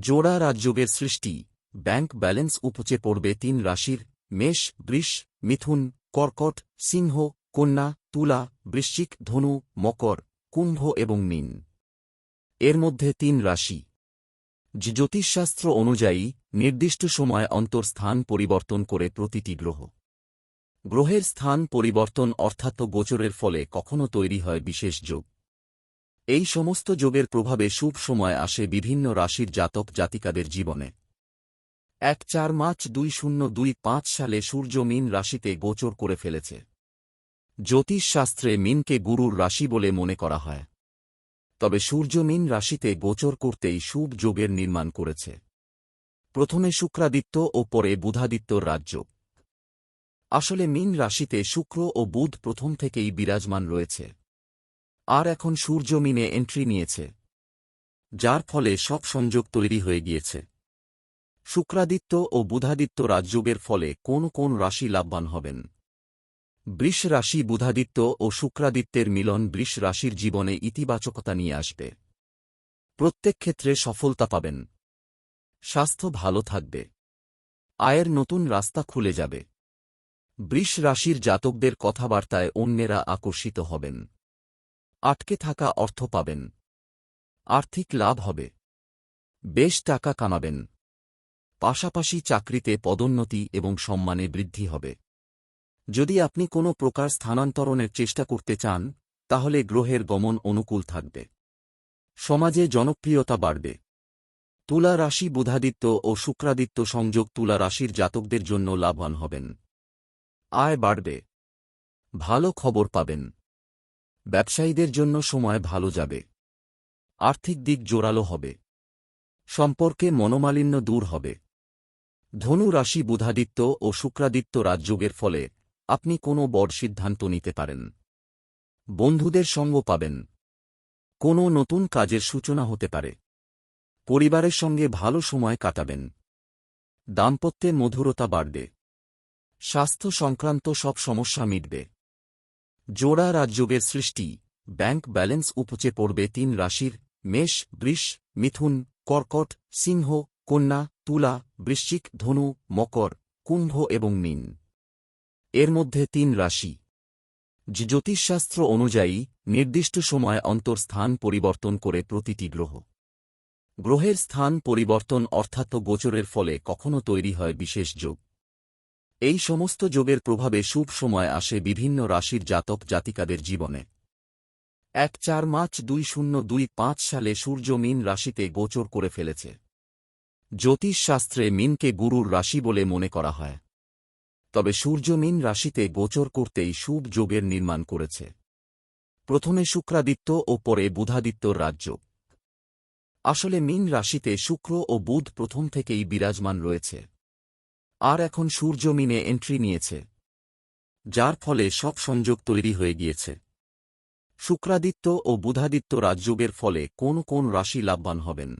জোড়া রাজযোগের সৃষ্টি। Bank balance উপচে পড়বে তিন রাশির মেষ, বৃষ, মিথুন, কর্কট, সিংহ, কন্যা, তুলা, বৃশ্চিক, ধনু, মকর, কুম্ভ এবং মিন। এর মধ্যে তিন রাশি। জ্যোতিষশাস্ত্র অনুযায়ী নির্দিষ্ট সময় অন্তর স্থান পরিবর্তন করে প্রতিটি গ্রহ। গ্রহের স্থান পরিবর্তন অর্থাৎ গোচরের ফলে কখনো তৈরি হয় বিশেষ যোগ। এই সমস্ত যোগের প্রভাবে শুভ সময় আসে বিভিন্ন রাশির জাতক জাতিকাদের জীবনে। এক চার মার্চ দুই শূন্য দুই পাঁচ সালে সূর্য মীন রাশিতে গোচর করে ফেলেছে। জ্যোতিষশাস্ত্রে মিনকে গুরুর রাশি বলে মনে করা হয়। তবে সূর্য মীন রাশিতে গোচর করতেই শুভ যোগের নির্মাণ করেছে। প্রথমে শুক্রাদিত্য ও পরে বুধাদিত্যর রাজ্য। আসলে মীন রাশিতে শুক্র ও বুধ প্রথম থেকেই বিরাজমান রয়েছে। আর এখন সূর্য মিনে এন্ট্রি নিয়েছে, যার ফলে সব সংযোগ তৈরি হয়ে গিয়েছে। শুক্রাদিত্য ও বুধাদিত্য রাজযোগের ফলে কোন কোন রাশি লাভবান হবেন? বৃষ রাশি বুধাদিত্য ও শুক্রাদিত্যের মিলন বৃষ রাশির জীবনে ইতিবাচকতা নিয়ে আসবে। প্রত্যেক ক্ষেত্রে সফলতা পাবেন। স্বাস্থ্য ভালো থাকবে। আয়ের নতুন রাস্তা খুলে যাবে। বৃষ রাশির জাতকদের কথাবার্তায় অন্যেরা আকর্ষিত হবেন। আটকে থাকা অর্থ পাবেন। আর্থিক লাভ হবে। বেশ টাকা কামাবেন। পাশাপাশি চাকরিতে পদোন্নতি এবং সম্মানে বৃদ্ধি হবে। যদি আপনি কোনো প্রকার স্থানান্তরণের চেষ্টা করতে চান, তাহলে গ্রহের গমন অনুকূল থাকবে। সমাজে জনপ্রিয়তা বাড়বে। তুলা রাশি বুধাদিত্য ও শুক্রাদিত্য সংযোগ তুলা রাশির জাতকদের জন্য লাভবান হবেন। আয় বাড়বে। ভালো খবর পাবেন। ব্যবসায়ীদের জন্য সময় ভালো যাবে। আর্থিক দিক জোরালো হবে। সম্পর্কে মনোমালিন্য দূর হবে। ধনু রাশি বুধাদিত্য ও শুক্রাদিত্য রাজযোগের ফলে আপনি কোনো বড় সিদ্ধান্ত নিতে পারেন। বন্ধুদের সঙ্গ পাবেন। কোনো নতুন কাজের সূচনা হতে পারে। পরিবারের সঙ্গে ভালো সময় কাটাবেন। দাম্পত্যে মধুরতা বাড়বে। স্বাস্থ্য সংক্রান্ত সব সমস্যা মিটবে। জোড়া রাজযোগের সৃষ্টি। ব্যাংক ব্যালেন্স উপচে পড়বে তিন রাশির মেষ, বৃষ, মিথুন, কর্কট, সিংহ, কন্যা, তুলা, বৃশ্চিক, ধনু, মকর, কুম্ভ এবং মীন। এর মধ্যে তিন রাশি। জ্যোতিষশাস্ত্র অনুযায়ী নির্দিষ্ট সময় অন্তর স্থান পরিবর্তন করে প্রতিটি গ্রহ। গ্রহের স্থান পরিবর্তন অর্থাৎ গোচরের ফলে কখনো তৈরি হয় বিশেষ যোগ। এই সমস্ত যোগের প্রভাবে শুভ সময় আসে বিভিন্ন রাশির জাতক জাতিকাদের জীবনে। এক চার মার্চ দুই শূন্য দুই পাঁচ সালে সূর্য মিন রাশিতে গোচর করে ফেলেছে। জ্যোতিষশাস্ত্রে মিনকে গুরুর রাশি বলে মনে করা হয়। তবে সূর্য মিন রাশিতে গোচর করতেই শুভ যোগের নির্মাণ করেছে। প্রথমে শুক্রাদিত্য ও পরে বুধাদিত্যর রাজ্য। আসলে মিন রাশিতে শুক্র ও বুধ প্রথম থেকেই বিরাজমান রয়েছে। আর এখন সূর্য মিনে এন্ট্রি নিয়েছে, যার ফলে সব সংযোগ তৈরি হয়ে গিয়েছে। শুক্রাদিত্য ও বুধাদিত্য রাজযোগের ফলে কোন কোন রাশি লাভবান হবেন?